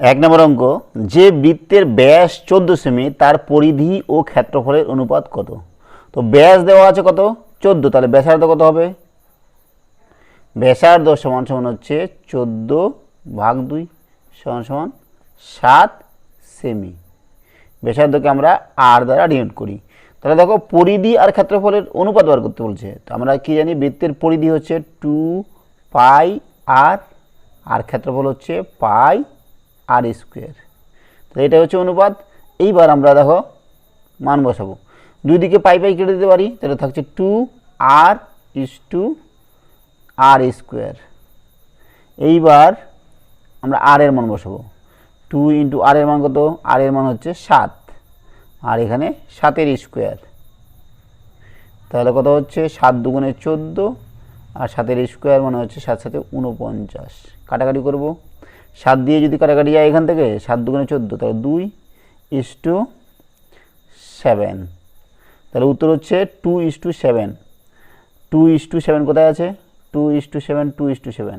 এক নম্বর অঙ্ক, যে বৃত্তের ব্যাস চোদ্দ সেমি, তার পরিধি ও ক্ষেত্রফলের অনুপাত কত? তো ব্যাস দেওয়া আছে কত? চোদ্দ, তাহলে ব্যাসার্ধ কত হবে? ব্যাসার্ধ সমান সমান হচ্ছে চোদ্দ ভাগ দুই সমান সমান সাত সেমি। ব্যাসার্ধকে আমরা আর দ্বারা ডিনোট করি। তাহলে দেখো, পরিধি আর ক্ষেত্রফলের অনুপাত বার করতে বলছে। তো আমরা কি জানি, বৃত্তের পরিধি হচ্ছে টু পাই আর আর ক্ষেত্রফল হচ্ছে পাই আর স্কোয়ার। তো এটা হচ্ছে অনুপাত। এইবার আমরা দেখো, মান বসাবো। দুই পাই পাই কেটে দিতে পারি, তাহলে থাকছে two r is to r square এইবার আমরা আর এর মান বসাবো। টু ইন্টু আর এর মান কত? আর এর মান হচ্ছে সাত। আর এখানে সাতের স্কোয়ার তাহলে কত হচ্ছে? সাত দুগুণে চোদ্দ। আর সাতের স্কোয়ার মানে হচ্ছে সাত সাথে উনপঞ্চাশ কাটাকাটি করব। সাত দিয়ে যদি কাটাকাটি যায় এখান থেকে, সাত দুগুণে চোদ্দ, তাহলে দুই ইস টু সেভেন তাহলে উত্তর হচ্ছে two is to seven two is to seven কোথায় আছে? Two is to seven two is to seven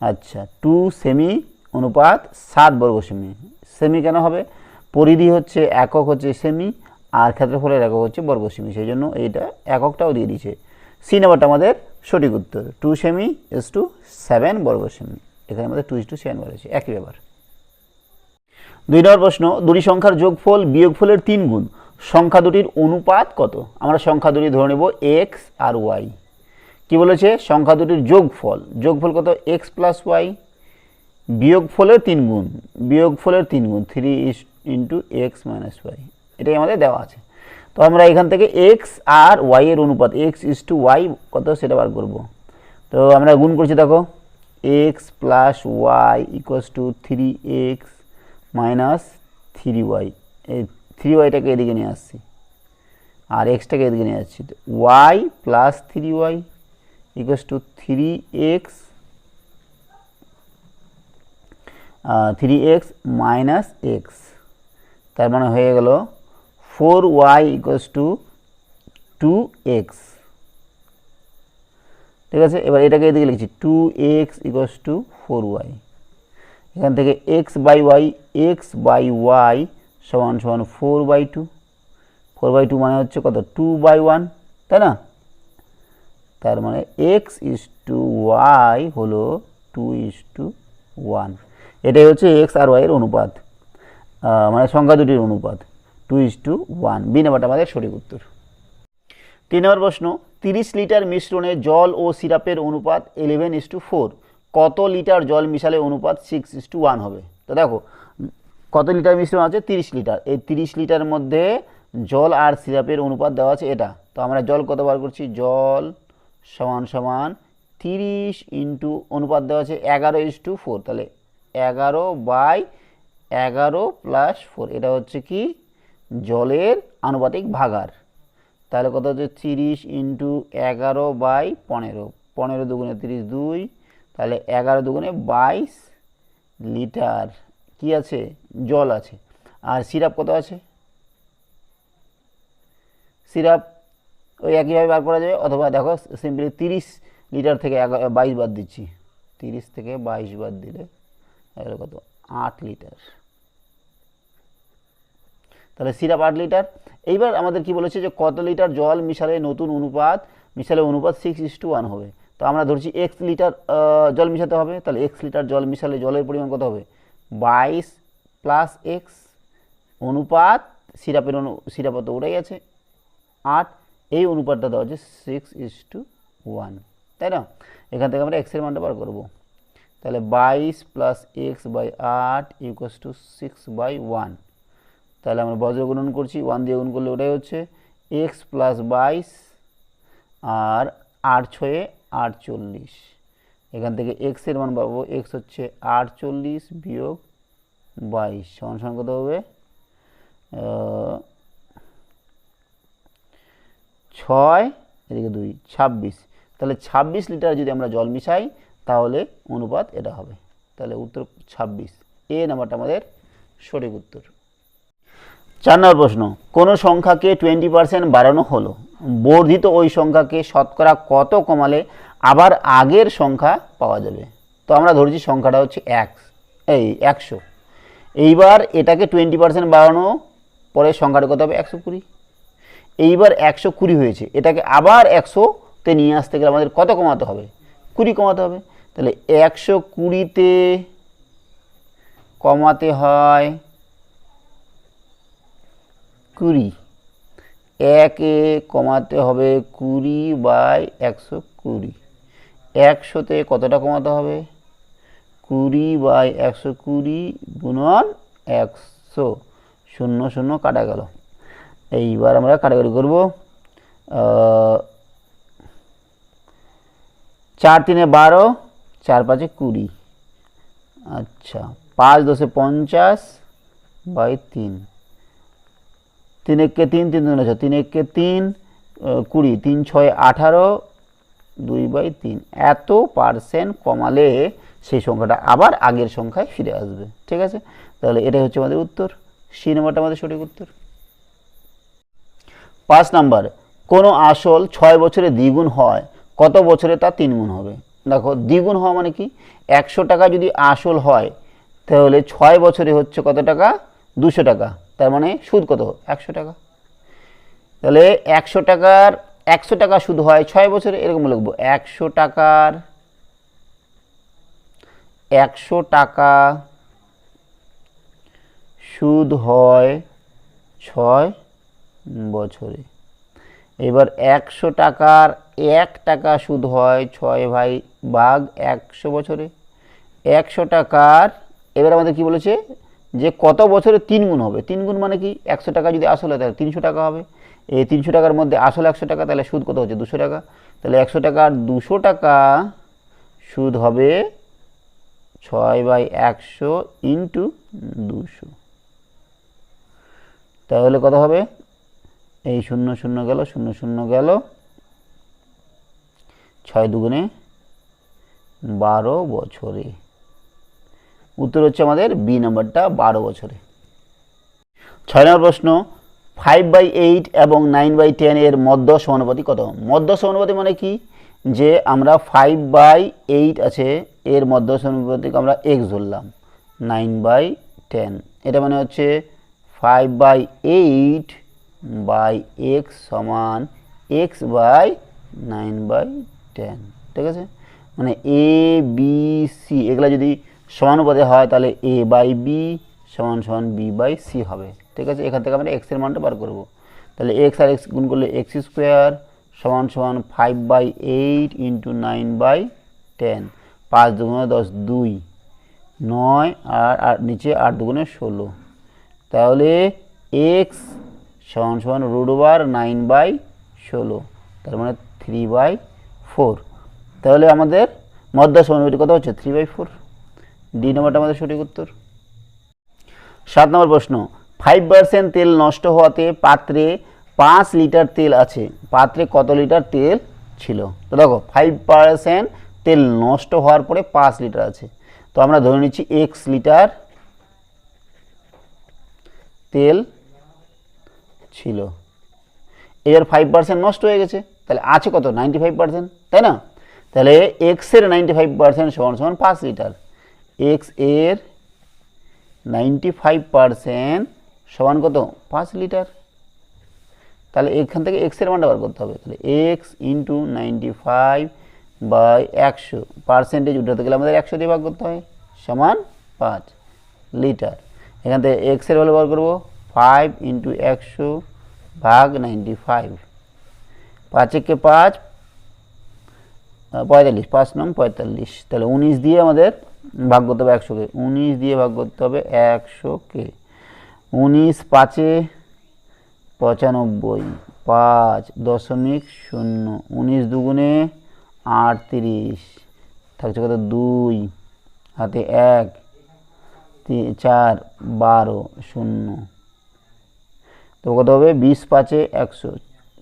আচ্ছা টু সেমি অনুপাত সাত বর্গ সেমি সেমি কেন হবে? পরিধি হচ্ছে একক হচ্ছে সেমি আর ক্ষেত্রফলের একক হচ্ছে বর্গ সেমি সেই জন্য এইটা এককটাও দিয়ে দিয়েছে। সি নাম্বারটা আমাদের সঠিক উত্তর। টু সেমি ইস টু সেভেন বর্গ সেমি এখানে আমাদের টু ইস টু সেভেন বলেছে একই ব্যাপার দুই নম্বর প্রশ্ন, দুটি সংখ্যার যোগফল বিয়োগফলের তিন গুণ, সংখ্যা দুটির অনুপাত কত? আমরা সংখ্যা দুটি ধরে নেব এক্স আর ওয়াই কি বলেছে? সংখ্যা দুটির যোগফল যোগফল কত? এক্স প্লাস ওয়াই বিয়োগফলের তিন গুণ, বিয়োগফলের তিন গুণ three is into x minus y এটাই আমাদের দেওয়া আছে। তো আমরা এখান থেকে এক্স আর ওয়াই এর অনুপাত এক্স ইস টু ওয়াই কত? সেটা বার করব। তো আমরা গুণ করছি, দেখো। X plus y equals to three x minus three y three ওয়াইটাকে এদিকে নিয়ে আসছি। আর এক্সটাকে এদিকে নিয়ে আসছি। Y plus three y equals to three x three x minus x তার মানে হয়ে গেল four y equals to two x ঠিক আছে? এবার এটাকে এদিকে লিখছি। Two x equals to four y এখান থেকে x by y x by y সমান সমান four by two four by two মানে হচ্ছে কত? টু বাই ওয়ান তাই না? তার মানে এক্স ইস টু ওয়াই হলো টু ইস টু ওয়ান এটাই হচ্ছে এক্স আর ওয়াইয়ের অনুপাত। মানে সংখ্যা দুটির অনুপাত। Two is to one B নাম্বারটা আমাদের সঠিক উত্তর। তিন নম্বর প্রশ্ন, তিরিশ লিটার মিশ্রণে জল ও সিরাপের অনুপাত ইলেভেন ইস টু ফোর কত লিটার জল মিশালে অনুপাত সিক্স ইস টু ওয়ান হবে? তো দেখো, কত লিটার মিশ্রণ আছে? তিরিশ লিটার। এই তিরিশ লিটার মধ্যে জল আর সিরাপের অনুপাত দেওয়া আছে এটা। তো আমরা জল কত বার করছি? জল সমান সমান তিরিশ ইন্টু অনুপাত দেওয়া আছে এগারো ইস টু ফোর তাহলে এগারো বাই এগারো প্লাস ফোর এটা হচ্ছে কি? জলের আনুপাতিক ভাগার। তাহলে কত হচ্ছে? তিরিশ ইন্টু এগারো বাই পনেরো। পনেরো দুগুণে তিরিশ দুই, তাহলে এগারো দুগুণে বাইশ লিটার। কি আছে? জল আছে। আর সিরাপ কত আছে? সিরাপ ওই একইভাবে বার করা যাবে। অথবা দেখো, সিম্পলি তিরিশ লিটার থেকে এগারো, বাইশ বাদ দিচ্ছি। তিরিশ থেকে বাইশ বাদ দিলে এগুলো কত? আট লিটার। তাহলে সিরাপ আট লিটার। এইবার আমাদের কি বলেছে যে কত লিটার জল মিশালে নতুন অনুপাত? মিশালে অনুপাত সিক্স ইস টু ওয়ান হবে। তো আমরা ধরছি এক্স লিটার জল মিশাতে হবে। তাহলে এক্স লিটার জল মিশালে জলের পরিমাণ কত হবে? বাইশ প্লাস এক্স অনুপাত, সিরাপের অনু সিরাপত উঠে গেছে। আট, এই অনুপাতটা দেওয়া হচ্ছে সিক্স ইস টু ওয়ান তাই না? এখান থেকে আমরা এক্সের মানটা বার করব। তাহলে বাইশ প্লাস এক্স বাই আট equals to six by one তাহলে আমরা বজ্র গুণন করছি ওয়ান দিয়ে গুণ করলে ওটাই হচ্ছে এক্স প্লাস বাইশ আর আট ছয়ে আটচল্লিশ। এখান থেকে এক্সের মান পাবো এক্স হচ্ছে আটচল্লিশ বিয়োগ বাইশ, সমান সমান কত হবে? ছয়, এদিকে দুই, ছাব্বিশ। তাহলে ছাব্বিশ লিটার যদি আমরা জল মিশাই, তাহলে অনুপাত এটা হবে। তাহলে উত্তর ছাব্বিশ। এ নাম্বারটা আমাদের সঠিক উত্তর। চার নম্বর প্রশ্ন, কোনো সংখ্যাকে টোয়েন্টি পার্সেন্ট বাড়ানো হলো? বর্ধিত ওই সংখ্যাকে শতকরা কত কমালে আবার আগের সংখ্যা পাওয়া যাবে? তো আমরা ধরছি সংখ্যাটা হচ্ছে এক, এই একশো। এইবার এটাকে টোয়েন্টি পার্সেন্ট বাড়ানো, পরে সংখ্যাটা কত হবে? একশো কুড়ি। এইবার একশো কুড়ি হয়েছে, এটাকে আবার একশোতে নিয়ে আসতে গেলে আমাদের কত কমাতে হবে? কুড়ি কমাতে হবে। তাহলে একশো কুড়িতে কমাতে হয় কুড়ি। একে কমাতে হবে কুড়ি বাই একশো কুড়ি। একশোতে কতটা কমাতে হবে? কুড়ি বাই একশো কুড়ি গুণন একশো। শূন্য শূন্য কাটা গেল। এইবার আমরা কাটাকাটি করব। চার তিনে বারো, চার পাঁচে কুড়ি। আচ্ছা পাঁচ দশে পঞ্চাশ বাই তিন। তিন একে তিন তিন দুগুণে ছয় তিন একে তিন কুড়ি, তিন ছয় আঠারো, দুই বাই তিন। এত পার্সেন্ট কমালে সেই সংখ্যাটা আবার আগের সংখ্যায় ফিরে আসবে। ঠিক আছে? তাহলে এটাই হচ্ছে আমাদের উত্তর। সি নাম্বারটা আমাদের সঠিক উত্তর। পাঁচ নাম্বার, কোনো আসল ছয় বছরে দ্বিগুণ হয়, কত বছরে তা তিন গুণ হবে? দেখো, দ্বিগুণ হওয়া মানে কি? একশো টাকা যদি আসল হয়, তাহলে ছয় বছরে হচ্ছে কত টাকা? দুশো টাকা। তার মানে সুদ কত? একশো টাকা। তাহলে একশো টাকার, একশো টাকা সুদ হয় ছয় বছরে, এরকম লিখব। একশো টাকার, একশো টাকা সুদ হয় ছয় বছরে। এবার একশো টাকার এক টাকা সুদ হয় ছয় ভাই ভাগ একশো বছরে। একশো টাকার, এবার আমাদের কি বলেছে? যে কত বছরে তিন গুণ হবে? তিন গুণ মানে কি? একশো টাকা যদি আসল তাহলে তিনশো টাকা হবে। এই তিনশো টাকার মধ্যে আসল একশো টাকা, তাহলে সুদ কত হচ্ছে? দুশো টাকা। তাহলে একশো টাকার দুশো টাকা সুদ হবে ছয় বাই একশো ইন্টু দুশো। তাহলে কত হবে? এই শূন্য শূন্য গেল, শূন্য শূন্য গেল। ছয় দুগুণে বারো বছরে। উত্তর হচ্ছে আমাদের বি নাম্বারটা বারো বছরে। ছয় নম্বর প্রশ্ন ফাইভ বাই এইট এবং নাইন বাই টেন এর মধ্য সমানুপাতি কত? মধ্য সমানুপাতি মানে কি? যে আমরা ফাইভ বাই এইট আছে, এর মধ্য সমানুপাতিক আমরা এক্স ধরলাম নাইন বাই টেন এটা মানে হচ্ছে five by eight by x সমান x by nine by ten ঠিক আছে? মানে এ বি সি এগুলো যদি সমানুপাতে হয়, তাহলে এ বাই বি সমান সমান বি বাই সি হবে। ঠিক আছে? এখান থেকে আমরা এক্সের মানটা বার করব। তাহলে এক্স আর এক্স গুণ করলে এক্স স্কোয়ার সমান সমান five by eight into nine by ten পাঁচ দুগুণে দশ, দুই। নয় আর আর নিচে আট দুগুণে ষোলো। তাহলে এক্স সমান সমান রুট ওভার নাইন বাই ষোলো। তার মানে থ্রি বাই ফোর তাহলে আমাদের মধ্য সমানুপাতি কত হচ্ছে? থ্রি বাই ফোর ডি নম্বরটা আমাদের সঠিক উত্তর? সাত নম্বর প্রশ্ন ফাইভ পার্সেন্ট তেল নষ্ট হওয়াতে পাত্রে পাঁচ লিটার তেল আছে, পাত্রে কত লিটার তেল ছিল? তো দেখো ফাইভ পার্সেন্ট তেল নষ্ট হওয়ার পরে পাঁচ লিটার আছে। তো আমরা ধরে নিচ্ছি এক্স লিটার তেল ছিল। এর ফাইভ পার্সেন্ট নষ্ট হয়ে গেছে, তাহলে আছে কত? নাইনটি ফাইভ পার্সেন্ট তাই না? তাহলে এক্সের নাইনটি ফাইভ পার্সেন্ট সমান সমান পাঁচ লিটার। এক্সের নাইনটি ফাইভ পার্সেন্ট সমান কত? পাঁচ লিটার। তাহলে এখান থেকে এক্সের মানটা বার করতে হবে। তাহলে x into ninety five by একশো। পার্সেন্টেজ উঠাতে গেলে আমাদের একশো দিয়ে ভাগ করতে হয়। সমান পাঁচ লিটার। এখান থেকে এক্সের ভ্যালু বার করব। ফাইভ ইন্টু একশো ভাগ নাইনটি ফাইভ পাঁচ একে পাঁচ পঁয়তাল্লিশ। পাঁচ নং পঁয়তাল্লিশ। তাহলে উনিশ দিয়ে আমাদের ভাগ করতে হবে একশোকে উনিশ দিয়ে ভাগ করতে হবে একশোকে উনিশ পাঁচে পঁচানব্বই, পাঁচ দশমিক শূন্য, উনিশ দুগুণে আটত্রিশ, থাকছে কত দুই, হাতে এক চার, বারো, শূন্য। তো কত হবে? বিশ পাঁচে একশো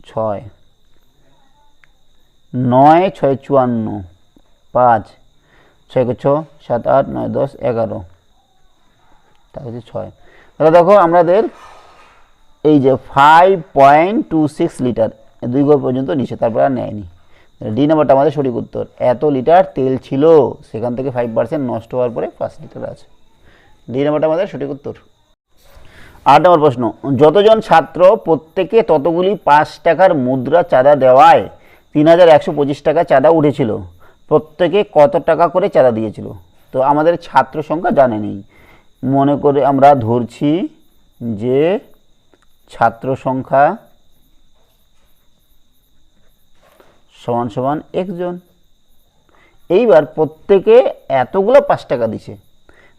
ছয়। নয়, ছয়, চুয়ান্ন, পাঁচ ছয় ছ, সাত আট, নয় দশ, এগারো। তা হচ্ছে ছয়। তাহলে দেখো আমাদের এই যে five point two six litre দুই গড় পর্যন্ত নিচে, তারপর আর নেয়নি। ডি নাম্বারটা আমাদের সঠিক উত্তর। এত লিটার তেল ছিল, সেখান থেকে ফাইভ পার্সেন্ট নষ্ট হওয়ার পরে পাঁচ লিটার আছে। দুই নম্বরটা আমাদের সঠিক উত্তর। আট নম্বর প্রশ্ন, যতজন ছাত্র প্রত্যেকে ততগুলি পাঁচ টাকার মুদ্রা চাঁদা দেওয়ায় তিন হাজার একশো পঁচিশ টাকা চাঁদা উঠেছিল? প্রত্যেকে কত টাকা করে চাঁদা দিয়েছিল? তো আমাদের ছাত্র সংখ্যা জানে নেই। মনে করে আমরা ধরছি যে ছাত্র সংখ্যা সমান সমান একজন। এইবার প্রত্যেকে এতগুলো পাঁচ টাকা দিছে।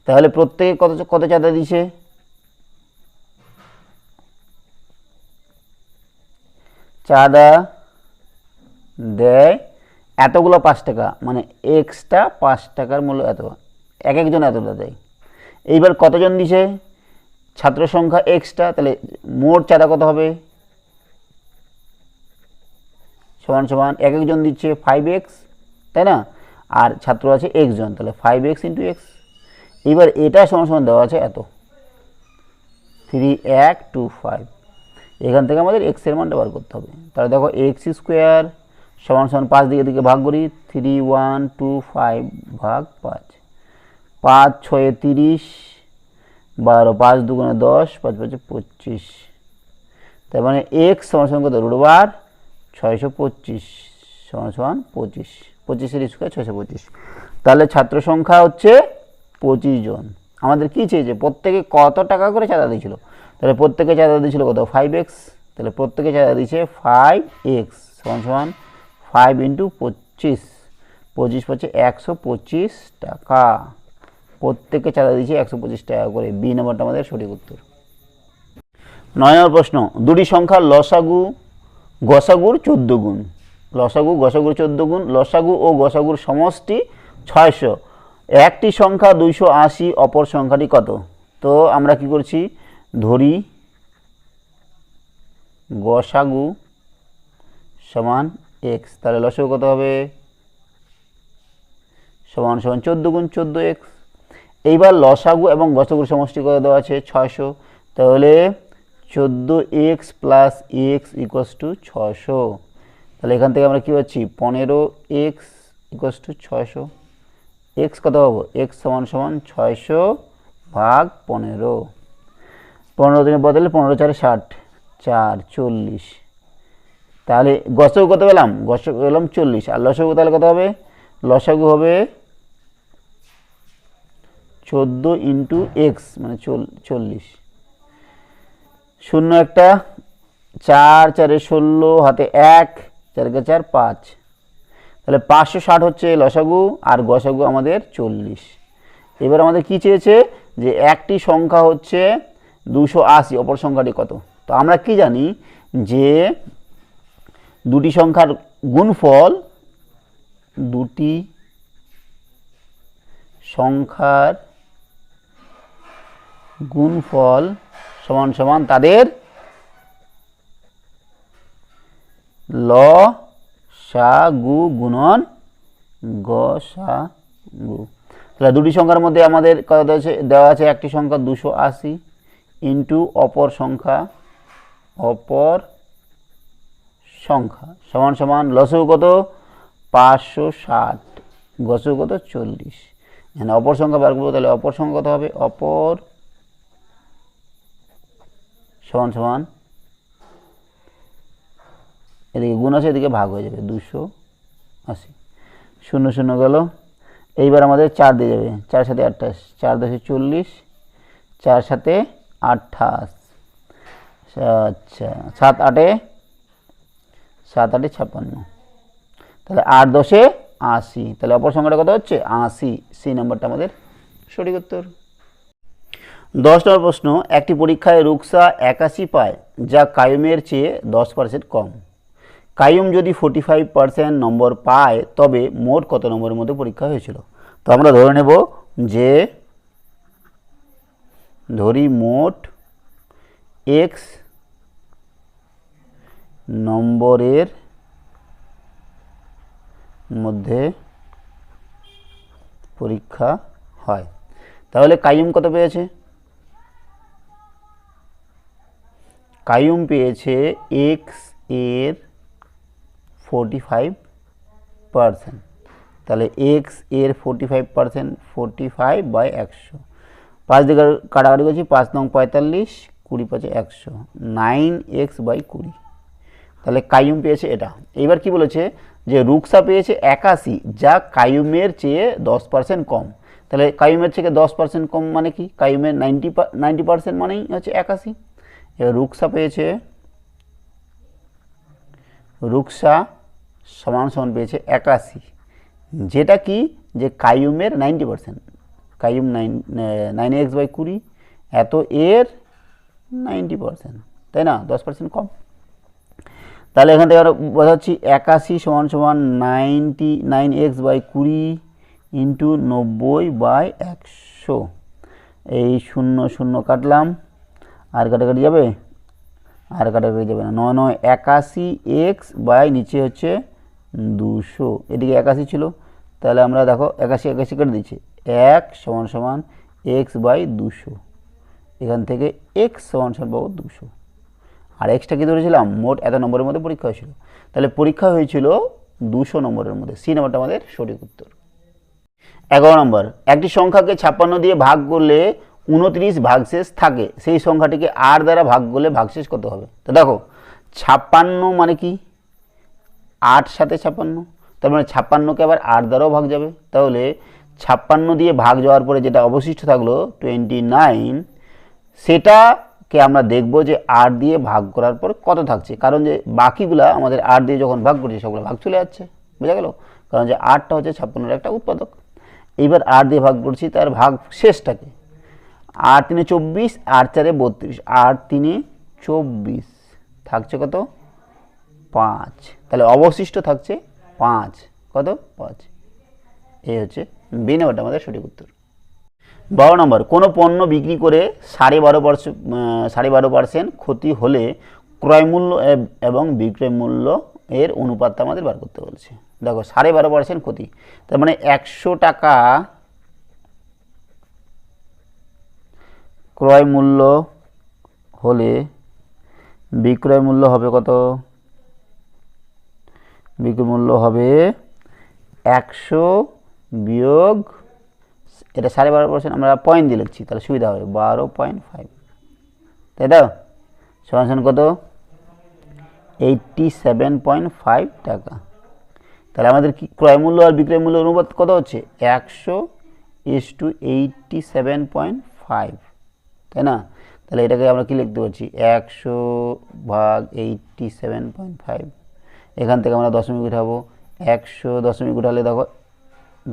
তাহলে প্রত্যেকে কত কত চাঁদা দিছে? চাঁদা দেয় এতগুলো পাঁচ টাকা মানে এক্সট্রা পাঁচ টাকার মূল্য এত। এক একজন এতটা দেয়। এইবার কতজন দিছে? ছাত্র সংখ্যা এক্সট্রা তাহলে মোট চাঁদা কত হবে? সমান সমান এক একজন দিচ্ছে ফাইভ এক্স তাই না? আর ছাত্র আছে একজন, তাহলে ফাইভ এক্স ইন্টু এক্স এবার এটা সমান সমান দেওয়া আছে এত। থ্রি এক টু ফাইভ এখান থেকে আমাদের এক্সের মানটা বার করতে হবে। তাহলে দেখো এক্স স্কোয়ার সমান সমান পাঁচ দিকে দিকে ভাগ করি থ্রি ওয়ান টু ফাইভ ভাগ পাঁচ। পাঁচ, ছয়ে তিরিশ, বারো, পাঁচ দুগুণে দশ, পাঁচ পাঁচে পঁচিশ। তার মানে এক্স সমান সমান কত? রুট বার ছয়শো পঁচিশ সমান সমান পঁচিশ। পঁচিশের স্কোয়ার ছয়শো পঁচিশ। তাহলে ছাত্র সংখ্যা হচ্ছে পঁচিশ জন। আমাদের কী চেয়েছে? প্রত্যেকে কত টাকা করে চাঁদা দিয়েছিল? তাহলে প্রত্যেকে চাঁদা দিয়েছিল কত? ফাইভ এক্স তাহলে প্রত্যেকে চাঁদা দিয়েছে ফাইভ এক্স সমান সমান ফাইভ ইন্টু পঁচিশ। পঁচিশ পঁচিশ, একশো পঁচিশ টাকা। প্রত্যেকে চাঁদা দিয়েছে একশো পঁচিশ টাকা করে। বি নম্বরটা আমাদের সঠিক উত্তর। নয় নম্বর প্রশ্ন, দুটি সংখ্যার লসাগু, গসাগুর চোদ্দ গুণ। লসাগু, গসাগুর চোদ্দ গুণ। লসাগু ও গসাগুর সমষ্টি ছয়শো। একটি সংখ্যা দুইশো আশি, অপর সংখ্যাটি কত? তো আমরা কি করছি? ধরি, গসাগু সমান এক্স, তাহলে লসাগু কত হবে? সমান সমান চোদ্দ গুণ চোদ্দ এক্স। এইবার লসাগু এবং গসাগুর সমষ্টি কত দেওয়া আছে? ছয়শো। তাহলে চোদ্দ x plus x equals to ছশো তাহলে এখান থেকে আমরা কী পাচ্ছি? পনেরো এক্স ইকোয়াস টু ছয়শো। এক্স কত পাবো? এক্স সমান সমান ছয়শো ভাগ পনেরো। পনেরো দিনের বদলে পনেরো চারে ষাট। চার, চল্লিশ। তাহলে গসগু কত পেলাম? গসগু পেলাম চল্লিশ। আর লসাগু তাহলে কত হবে? লসাগু হবে চোদ্দ ইন্টু এক্স মানে চল্লিশ। শূন্য একটা, চার, চারে ষোলো, হাতে এক চারকে চার? পাঁচ। তাহলে পাঁচশো ষাট হচ্ছে লসাগু আর গসাগু আমাদের চল্লিশ। এবার আমাদের কি চেয়েছে? যে একটি সংখ্যা হচ্ছে দুশো আশি, অপর সংখ্যাটি কত? তো আমরা কি জানি যে দুটি সংখ্যার গুণফল, দুটি সংখ্যার গুণফল সমান সমান তাদের ল, সা, গু, গুণন, গ, সা, গু। তাহলে দুটি সংখ্যার মধ্যে আমাদের কত দেওয়া আছে? একটি সংখ্যা দুশো আশি ইন্টু অপর সংখ্যা অপর সংখ্যা। সমান সমান লসউ কত? পাঁচশো ষাট। গসউ কত? চল্লিশ। এখানে অপর সংখ্যা বার করব, তাহলে অপর সংখ্যা কত হবে? অপর সমান সমান এদিকে গুণ আছে, এদিকে ভাগ হয়ে যাবে। দুশো আশি। শূন্য শূন্য গেল। এইবার আমাদের চার দিয়ে যাবে। চার সাথে আঠাশ। চার দশে চল্লিশ। চার সাথে আঠাশ। আচ্ছা সাত আটে সাত আটে ছাপ্পান্ন। তাহলে আট দশে আশি। তাহলে অপর সংখ্যাটা কত হচ্ছে? আশি। সি নাম্বারটা আমাদের সঠিক উত্তর। দশ নম্বর প্রশ্ন, একটি পরীক্ষায় রুকসা একাশি পায়, যা কায়ুমের চেয়ে দশ পার্সেন্ট কম। কায়ুম যদি ফোর্টি ফাইভ পার্সেন্ট নম্বর পায়, তবে মোট কত নম্বরের মধ্যে পরীক্ষা হয়েছিল? তো আমরা ধরে নেব যে, ধরি মোট এক্স নম্বরের মধ্যে পরীক্ষা হয়। তাহলে কায়ুম কত পেয়েছে? কায়ুম পেয়েছে এক্সের ফোরটি ফাইভ পারসেন্ট তাহলে এক্সের forty five percent forty five by একশো। পাঁচ দিকে কাটাকাটি করছি, পাঁচ নং পঁয়তাল্লিশ, কুড়ি পাঁচে একশো। নাইন এক্স বাই কুড়ি। তাহলে কায়ুম পেয়েছে এটা। এইবার কি বলেছে যে রুকসা পেয়েছে একাশি, যা কায়ুমের চেয়ে দশ পার্সেন্ট কম। তাহলে কায়ুমের থেকে দশ পার্সেন্ট কম মানে কি? কায়ুমের নাইনটি নাইনটি পার্সেন্ট মানেই হচ্ছে একাশি। এবার রুকসা পেয়েছে, রুকসা সমান সমান পেয়েছে একাশি। যেটা কি? যে কায়ুমের ninety percent Qayum nine nine x by কুড়ি, এত এর নাইনটি পার্সেন্ট তাই না? দশ পার্সেন্ট কম। তাহলে এখান থেকে আমরা বোঝাচ্ছি, একাশি সমান সমান নাইনটি নাইন এক্স বাই কুড়ি ইন্টু নব্বই বাই একশো। এই শূন্য শূন্য কাটলাম, আর কাটাকাটি যাবে? আর কাটাকাটি যাবে না, নয় নয়, একাশি এক্স বাই নিচে হচ্ছে দুশো। এদিকে একাশি ছিল, তাহলে আমরা দেখো একাশি একাশি কেটে দিচ্ছি, এক সমান সমান এক্স বাই দুশো। এখান থেকে এক্স সমান সমান পাবো দুশো। আর এক্সটা কী ধরেছিলাম? মোট এত নম্বরের মধ্যে পরীক্ষা হয়েছিল। তাহলে পরীক্ষা হয়েছিল দুশো নম্বরের মধ্যে। সি নম্বরটা আমাদের সঠিক উত্তর। এগারো নম্বর, একটি সংখ্যাকে ছাপ্পান্ন দিয়ে ভাগ করলে উনত্রিশ ভাগশেষ থাকে। সেই সংখ্যাটিকে আর দ্বারা ভাগ করলে ভাগশেষ কত হবে? তো দেখো, ছাপ্পান্ন মানে কি? আট সাথে ছাপ্পান্ন। তার মানে ছাপ্পান্নকে আবার আট দ্বারাও ভাগ যাবে। তাহলে ছাপ্পান্ন দিয়ে ভাগ যাওয়ার পরে যেটা অবশিষ্ট থাকল, টোয়েন্টি নাইন সেটাকে আমরা দেখব যে আট দিয়ে ভাগ করার পর কত থাকছে? কারণ যে বাকিগুলা আমাদের আট দিয়ে যখন ভাগ করছি সবগুলো ভাগ চলে যাচ্ছে। বোঝা গেল? কারণ যে আটটা হচ্ছে ছাপ্পান্নের একটা উৎপাদক। এইবার আট দিয়ে ভাগ করছি, তার ভাগ শেষটাকে। আট তিনে চব্বিশ আট চারে বত্রিশ। আট তিনে চব্বিশ। থাকছে কত? পাঁচ। তাহলে অবশিষ্ট থাকছে পাঁচ। কত? পাঁচ। এই হচ্ছে বি নাম্বারটা আমাদের সঠিক উত্তর। বারো নম্বর, কোনো পণ্য বিক্রি করে সাড়ে বারো পার্সেন্ট সাড়ে বারো পার্সেন্ট ক্ষতি হলে ক্রয় মূল্য এব- এবং বিক্রয় মূল্য এর অনুপাতটা আমাদের বার করতে বলছে। দেখো, সাড়ে বারো পার্সেন্ট ক্ষতি। তার মানে একশো টাকা ক্রয় মূল্য হলে বিক্রয় মূল্য হবে কত? বিক্রয় মূল্য হবে একশো বিয়োগ এটা সাড়ে বারো পার্সেন্ট আমরা পয়েন্ট দিয়ে লিখছি, তাহলে সুবিধা হবে, বারো পয়েন্ট ফাইভ তাই তো? সমান কত? এইটটি সেভেন পয়েন্ট ফাইভ টাকা। তাহলে আমাদের কি ক্রয় মূল্য আর বিক্রয় মূল্য অনুপাত কত হচ্ছে? একশো is to eighty seven point five তাই না? তাহলে এটাকে আমরা কি লিখতে পারছি? একশো ভাগ এইটটি সেভেন পয়েন্ট ফাইভ এখান থেকে আমরা দশমিক উঠাবো। একশো দশমিক উঠালে দেখো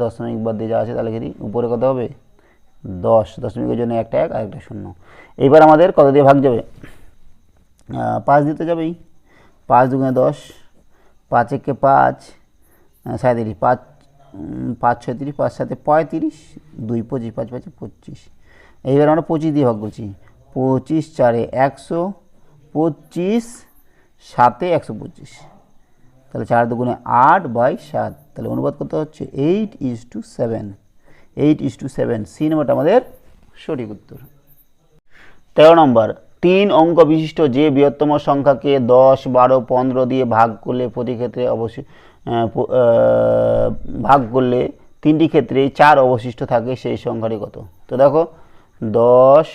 দশমিক বাদ দিয়ে যা আছে তাহলে কি উপরে কত হবে? দশ। দশমিকের জন্য একটা এক আর একটা শূন্য। এইবার আমাদের কত দিয়ে ভাগ যাবে? পাঁচ দিতে যাবেই। পাঁচ দুগুণে দশ, পাঁচ একে পাঁচ সাঁত্রিশ। পাঁচ পাঁচ ছয়ত্রিশ, পাঁচ সাথে পঁয়ত্রিশ, দুই পঁচিশ, পাঁচ পাঁচে পঁচিশ। এইবার আমরা পঁচিশ দিয়ে ভাগ করছি। পঁচিশ চারে একশো, পঁচিশ সাতে একশো পঁচিশ। তাহলে চার দুগুণে আট বাই সাত, তাহলে অনুবাদ করতে হচ্ছে eight is to seven eight is to seven C নাম্বারটা আমাদের সঠিক উত্তর। তেরো নম্বর, তিন অঙ্ক বিশিষ্ট যে বৃহত্তম সংখ্যাকে দশ, বারো, পনেরো দিয়ে ভাগ করলে প্রতি ক্ষেত্রে অবশ্যই ভাগ করলে তিনটি ক্ষেত্রে চার অবশিষ্ট থাকে সেই সংখ্যাটি কত? তো দেখো, দশ,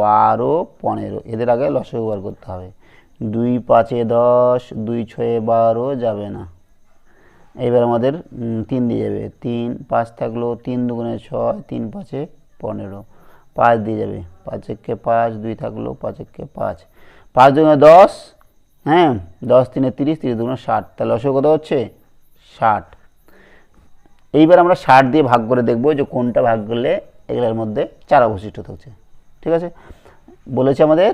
বারো, পনেরো, এদের আগে লসগু ব্যবহার করতে হবে। দুই পাঁচে দশ, দুই ছয়ে বারো যাবে না। এবার আমাদের তিন দিয়ে যাবে। তিন পাঁচ থাকল তিন দুগুণে ছয়, তিন পাঁচে পনেরো। পাঁচ দিয়ে যাবে। পাঁচ একে পাঁচ, দুই থাকল পাঁচ একে পাঁচ। পাঁচ দুগুণে দশ হ্যাঁ দশ তিনে তিরিশ তিরিশ দুগুণে ষাট। তাহলে অসুখ কত হচ্ছে? ষাট। এইবার আমরা ষাট দিয়ে ভাগ করে দেখব যে কোনটা ভাগ করলে এগুলোর মধ্যে চারা অবশিষ্ট থাকছে। ঠিক আছে? বলেছে আমাদের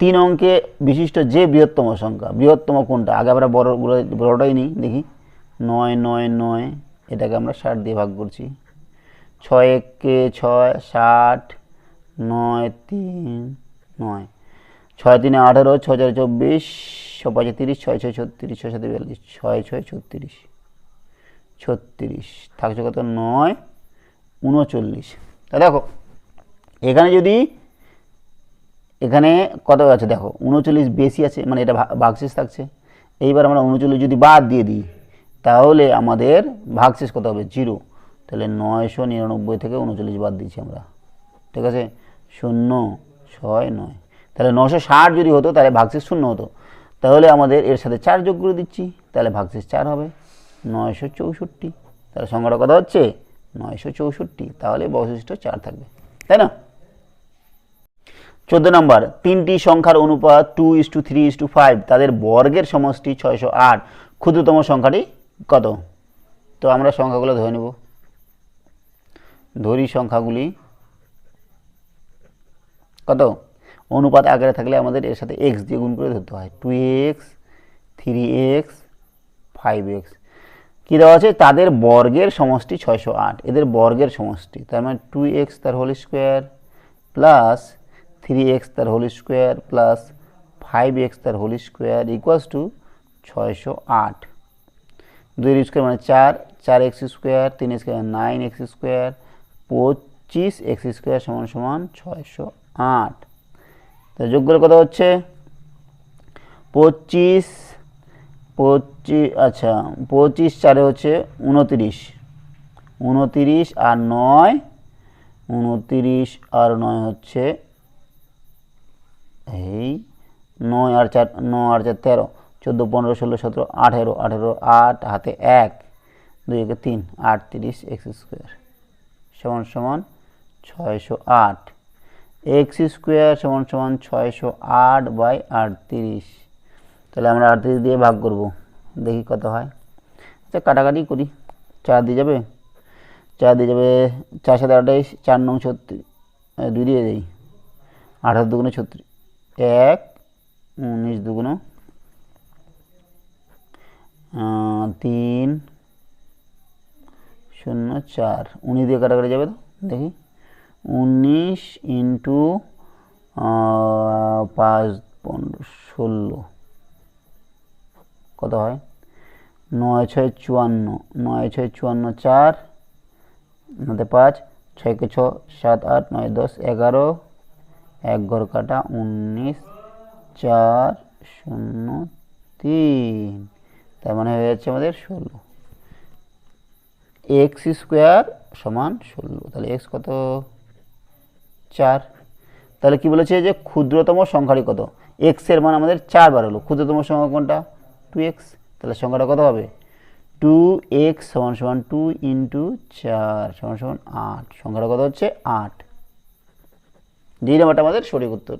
তিন অঙ্কে বিশিষ্ট যে বৃহত্তম সংখ্যা, বৃহত্তম কোনটা? আগে আমরা বড় বড়টাই নিই, দেখি। নয় নয় নয়, এটাকে আমরা ষাট দিয়ে ভাগ করছি। ছয় একে ছয়, ষাট, নয়, তিন, নয়। ছয় তিনে আঠেরো, ছয় চারে চব্বিশ ছ পাঁচে তিরিশ, ছয় ছয় ছত্রিশ, ছয় সাথে বিয়াল্লিশ, ছয় ছয় ছত্রিশ ছত্রিশ। থাকছে কত? নয়, উনচল্লিশ। তা দেখো, এখানে যদি এখানে কত আছে? দেখো, উনচল্লিশ বেশি আছে মানে এটা ভাগশেষ থাকছে। এইবার আমরা উনচল্লিশ যদি বাদ দিয়ে দিই, তাহলে আমাদের ভাগশেষ কত হবে? জিরো। তাহলে নয়শো নিরানব্বই থেকে উনচল্লিশ বাদ দিচ্ছি আমরা। ঠিক আছে? শূন্য, ছয়, নয়। তাহলে নশো ষাট যদি হতো, তাহলে ভাগশেষ শূন্য হতো। তাহলে আমাদের এর সাথে চার যোগ করে দিচ্ছি, তাহলে ভাগশেষ চার হবে। নয়শো চৌষট্টি। তাহলে সংখ্যাটা কথা হচ্ছে? নয়শো চৌষট্টি। তাহলে বৈশিষ্ট্য চার থাকবে। তাই না? চোদ্দ নম্বর, তিনটি সংখ্যার অনুপাত two is to three is to five তাদের বর্গের সমষ্টি ছয়শো আট। ক্ষুদ্রতম সংখ্যাটি কত? তো আমরা সংখ্যাগুলো ধরে নেব। ধরি সংখ্যাগুলি। কত? অনুপাত আকারে থাকলে আমাদের এর সাথে এক্স দিয়ে গুণ করে ধরতে হয়। Two x three x five x কী দেওয়া আছে? তাদের বর্গের সমষ্টি ছয়শো আট। এদের বর্গের সমষ্টি। তার মানে টু এক্স তার whole square plus three x তার whole square plus five x তার হোল স্কোয়ার ইকুয়ালস টু ছয়শো আট। দুই স্কোয়ার মানে চার চার এক্স স্কোয়ার তিন স্কোয়ার নাইন এক্স স্কোয়ার পঁচিশ এক্স স্কোয়ার সমান সমান ছয়শো আট। তো যোগ্যের কথা হচ্ছে পঁচিশ পঁচিশ আচ্ছা পঁচিশ চারে হচ্ছে উনতিরিশ। উনতিরিশ আর নয়, উনতিরিশ আর নয় হচ্ছে এই নয় আর চার, নয় আর চার তেরো, চোদ্দ, পনেরো, ষোলো, সতেরো, আঠেরো আঠেরো, আট, হাতে এক, দুই একে তিন, আটত্রিশ এক্স স্কোয়ার সমান সমান ছয়শো আট। এক্স স্কোয়ার সমান সমান ছয়শো আট বাই আটত্রিশ। তাহলে আমরা আটত্রিশ দিয়ে ভাগ করব, দেখি কত হয়। আচ্ছা কাটাকাটি করি, চার দিয়ে যাবে, চার দিয়ে যাবে, চার সাথে আঠাইশ চার নং ছত্রিশ দুই দিয়ে দিই, আঠারো দুগুণে ছত্রিশ এক, উনিশ দুগুণ তিন, শূন্য, চার। উনিশ দিয়ে কাটাকাটি যাবে তো? দেখি। উনিশ ইন্টু পাঁচ, পনেরো, ষোলো। কত হয়? নয়, ছয়, চুয়ান্ন। নয়, ছয়, চুয়ান্ন, চার। নতে পাঁচ। ছয়কে ছ, সাত, আট, নয়, দশ, এগারো। এক ঘর কাটা উনিশ, চার, শূন্য, তিন। তার মানে হয়ে যাচ্ছে আমাদের ষোলো। এক্স স্কোয়ার সমান ষোলো। তাহলে এক্স কত? চার। তাহলে কি বলেছে যে ক্ষুদ্রতম সংখ্যাটি কত? এক্সের মান আমাদের চারবার হলো। ক্ষুদ্রতম সংখ্যা কোনটা? Two x. তাহলে সংখ্যাটা কত হবে? টু এক্স সমান সমান টু ইন্টু চার সমান সমান আট। সংখ্যাটা কত হচ্ছে? আট। দুই নম্বরটা আমাদের সঠিক উত্তর।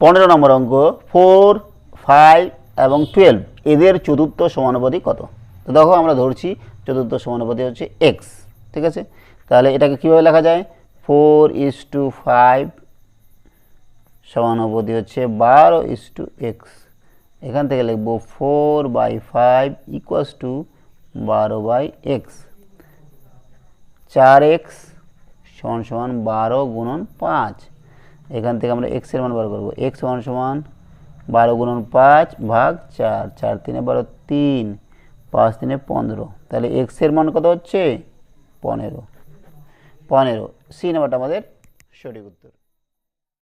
পনেরো নম্বর অঙ্ক ফোর ফাইভ এবং টুয়েলভ এদের চতুর্থ সমানুপাতি কত? তো দেখো আমরা ধরছি, চতুর্থ সমানুপাতি হচ্ছে এক্স ঠিক আছে? তাহলে এটাকে কীভাবে লেখা যায়? ফোর ইস টু ফাইভ সমানুপাতি হচ্ছে বারো ইস টু এক্স এখান থেকে লিখব four by five equals to বারো বাই এক্স চার এক্স সমান সমান বারো গুণন পাঁচ। এখান থেকে আমরা এক্সের মান বার করব। এক্স সমান সমান বারো গুণন পাঁচ ভাগ চার। চার তিনে বারো তিন, পাঁচ তিনে পনেরো। তাহলে এক্সের মান কত হচ্ছে? পনেরো। পনেরো। সি নাম্বারটা আমাদের সঠিক উত্তর।